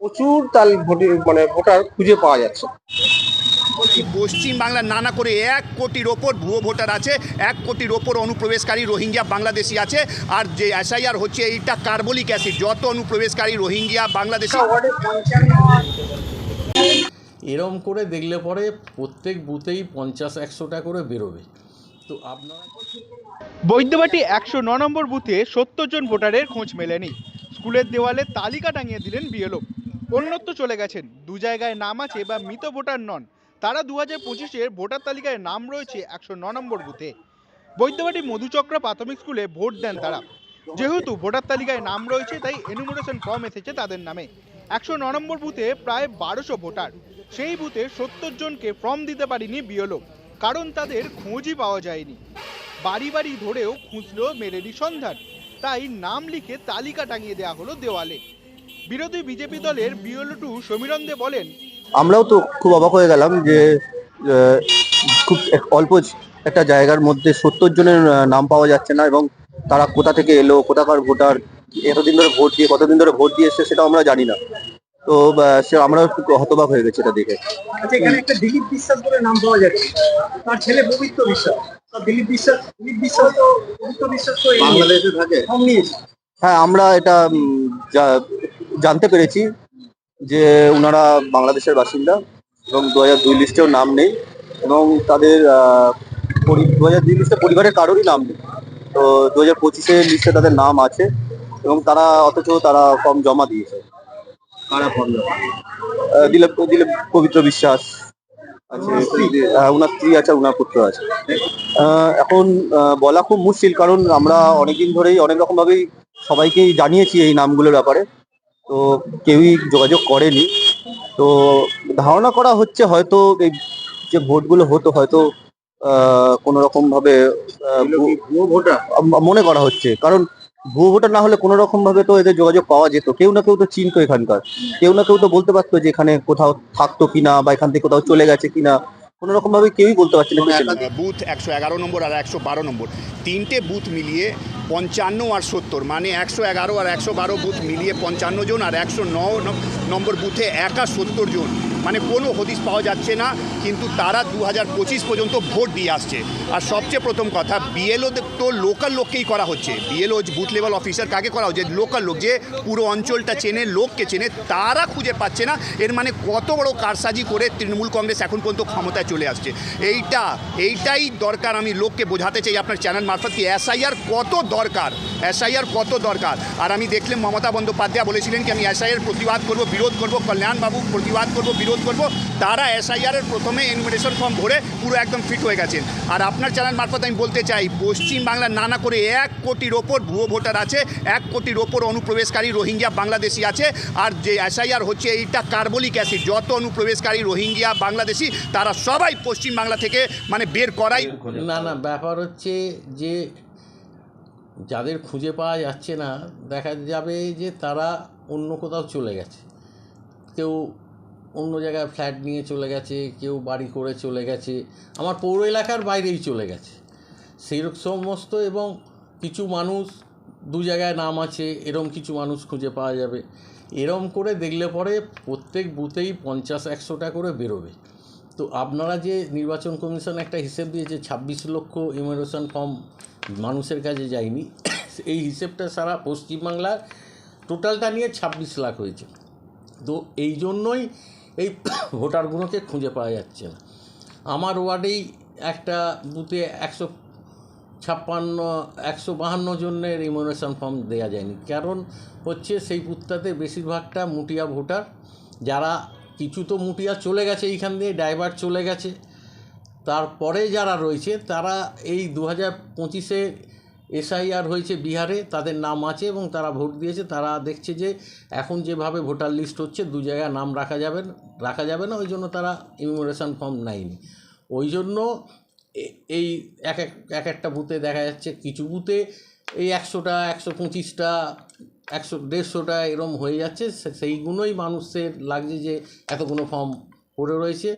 প্রচুর তাল ভোটে মানে ভোটার খুঁজে পাওয়া যাচ্ছে। পশ্চিম বাংলার নানা করে এক কোটির ওপর ভুয়ো ভোটার আছে এক কোটির ওপর অনুপ্রবেশকারী রোহিঙ্গিয়া বাংলাদেশি আছে আর যে এসআইআর হচ্ছে এইটা কার্বলিক অ্যাসিড যত অনুপ্রবেশকারী রোহিঙ্গিয়া বাংলাদেশি এরম করে দেখলে পরে প্রত্যেক বুথেই পঞ্চাশ একশোটা করে বেরোবে। তো আপনারা বৈদ্যবাটি একশো ন নম্বর বুথে সত্তর জন ভোটারের খোঁজ মেলেনি। স্কুলের দেওয়ালে তালিকা টাঙিয়ে দিলেন বিএলও। অন্যত্র চলে গেছেন। দু জায়গায় নাম আছে বা মৃত ভোটার নন। তারা দু হাজার পঁচিশের ভোটার তালিকায় নাম রয়েছে একশো ন নম্বর বুথে। বৈদ্যবাটি মধুচক্র প্রাথমিক স্কুলে ভোট দেন তারা। যেহেতু ভোটার তালিকায় নাম রয়েছে, তাই এনুমোরেশন ফর্ম এসেছে তাদের নামে। একশো ন নম্বর বুথে প্রায় বারোশো ভোটার। সেই বুথে সত্তর জনকে ফর্ম দিতে পারিনি বিএলও। কারণ তাদের খোঁজই পাওয়া যায়নি। বাড়ি বাড়ি ধরেও খুঁজলো মেলেনি সন্ধান। তাই নাম লিখে তালিকা টাঙিয়ে দেওয়া হলো দেওয়ালে। বিরোধী বিজেপি দলের বিএলও টু সমীরণ দে বলেন আমরাও তো খুব অবাক হয়ে গেলাম যে খুব অল্প একটা জায়গার মধ্যে সত্তর জনের নাম পাওয়া যাচ্ছে না এবং তারা কোথা থেকে এলো কোথাকার ভোটার এতদিন ধরে ভোট দিয়ে কতদিন ধরে ভোট দিয়ে এসছে সেটা আমরা জানি না। তো সে আমরা একটু হতবাক হয়ে গেছি এটা দেখে। আচ্ছা এখানে একটা দিলীপ বিশ্বাস বলে নাম পাওয়া যাচ্ছে। তার ছেলে পবিত্র বিশ্বাস। দিলীপ বিশ্বাস দিলীপ বিশ্বাস তো পবিত্র বিশ্বাস তো বাংলাদেশে থাকে? হ্যাঁ আমরা এটা জানতে পেরেছি যে ওনারা বাংলাদেশের বাসিন্দা এবং দু হাজার দুই লিস্টেও নাম নেই এবং তাদের দু হাজার দুই লিস্টে পরিবারের কারোরই নাম নেই। তো দু হাজার পঁচিশের লিস্টে তাদের নাম আছে এবং তারা অথচ তারা ফর্ম জমা দিয়েছে। কারা ফর্ম দিলীপ দিলীপ পবিত্র বিশ্বাস। ওনার স্ত্রী আছে ওনার পুত্র আছে? এখন বলা খুব মুশকিল কারণ আমরা অনেকদিন ধরেই অনেক রকম ভাবেই সবাইকেই জানিয়েছি এই নামগুলোর ব্যাপারে। তো কেউই যোগাযোগ করেনি। তো ধারণা করা হচ্ছে হয়তো এই যে ভোটগুলো হতো হয়তো আহ, কোনো রকম ভাবে আহ, ভুয়ো ভোটার? মনে করা হচ্ছে। কারণ ভুয়ো ভোটার না হলে কোনো রকম ভাবে তো এদের যোগাযোগ পাওয়া যেত। কেউ না কেউ তো চিনতো এখানকার। কেউ না কেউ তো বলতে পারতো যে এখানে কোথাও থাকতো কিনা বা এখান থেকে কোথাও চলে গেছে কিনা। কোনো রকম ভাবে কেউই বলতে পারছে না বুথ একশো এগারো নম্বর আর একশো বারো নম্বর। তিনটে বুথ মিলিয়ে পঞ্চান্ন আর সত্তর। মানে একশো এগারো আর একশো বারো বুথ মিলিয়ে পঞ্চান্ন জন আর একশো ন নম্বর বুথে একা সত্তর জন। মানে কোনো হদিস পাওয়া যাচ্ছে না, কিন্তু তারা দু হাজার পঁচিশ পর্যন্ত ভোট দিয়ে আসছে। আর সবচেয়ে প্রথম কথা বিএলও তো লোকাল লোককেই করা হচ্ছে। বিএলও বুথ লেভেল অফিসার কাকে করা হচ্ছে? লোকাল লোক, যে পুরো অঞ্চলটা চেনে, লোককে চেনে, তারা খুঁজে পাচ্ছে না। এর মানে কত বড় কারসাজি করে তৃণমূল কংগ্রেস এখন পর্যন্ত ক্ষমতায় চলে আসছে। এইটা, এইটাই দরকার আমি লোককে বোঝাতে চাই আপনার চ্যানেল মারফত কি এসআইআর কত দরকার? এসআইআর কত দরকার? আর আমি দেখলাম মমতা বন্দ্যোপাধ্যায় বলেছিলেন কি, আমি এসআইআর প্রতিবাদ করব, বিরোধ করব কল্যাণবাবু প্রতিবাদ করব, বিরোধ করব, তারা এসআইআর এর প্রথমে ইনভিটেশন ফর্ম ভরে পুরো একদম ফিট হয়ে গেছেন। আর আপনার চ্যানেল মারফত আমি বলতে চাই পশ্চিম বাংলার নানা করে এক কোটির ওপর ভুয়ো ভোটার আছে, এক কোটির ওপর অনুপ্রবেশকারী রোহিঙ্গিয়া বাংলাদেশি আছে, আর যে এসআইআর হচ্ছে এইটা কার্বলিক অ্যাসিড, যত অনুপ্রবেশকারী রোহিঙ্গিয়া বাংলাদেশি, তারা সবাই পশ্চিম বাংলা থেকে মানে বের করাই না না, ব্যাপার হচ্ছে যে যাদের খুঁজে পাওয়া যাচ্ছে না, দেখা যাবে যে তারা অন্য কোথাও চলে গেছে। কেউ অন্য জায়গায় ফ্ল্যাট নিয়ে চলে গেছে, কেউ বাড়ি করে চলে গেছে, আমার পৌর এলাকার বাইরেই চলে গেছে। সেই সমস্ত এবং কিছু মানুষ, দু জায়গায় নাম আছে, এরম কিছু মানুষ খুঁজে পাওয়া যাবে। এরম করে দেখলে পরে প্রত্যেক বুথেই পঞ্চাশ একশোটা করে বেরোবে। তো আপনারা যে নির্বাচন কমিশন একটা হিসেব দিয়েছে, ছাব্বিশ লক্ষ ইমিগ্রেশন ফর্ম মানুষের কাছে যায়নি, এই হিসেবটা সারা পশ্চিমবাংলার টোটালটা নিয়ে ছাব্বিশ লাখ হয়েছে। তো এই জন্যই এই ভোটারগুলোকে খুঁজে পাওয়া যাচ্ছে না। আমার ওয়ার্ডেই একটা বুথে একশো ছাপ্পান্ন, একশো বাহান্ন জনের ইমিউনেশন ফর্ম দেওয়া যায়নি। কারণ হচ্ছে সেই বুথটাতে বেশিরভাগটা মুটিয়া ভোটার। যারা কিছু তো মুটিয়া চলে গেছে, এইখান দিয়ে ড্রাইভার চলে গেছে। তারপরে যারা রয়েছে, তারা এই দু হাজার পঁচিশে এসআইআর হয়েছে বিহারে, তাদের নাম আছে এবং তারা ভোট দিয়েছে। তারা দেখছে যে এখন যেভাবে ভোটার লিস্ট হচ্ছে, দু জায়গায় নাম রাখা যাবে রাখা যাবে না, ওই জন্য তারা ইমিউনেশন ফর্ম নেয়নি। ওই জন্য এই এক এক এক একটা বুথে দেখা যাচ্ছে, কিছু বুথে এই একশোটা, একশো পঁচিশটা, একশো দেড়শোটা এরম হয়ে যাচ্ছে। সেইগুলোই মানুষের লাগছে যে এতগুলো ফর্ম পড়ে রয়েছে।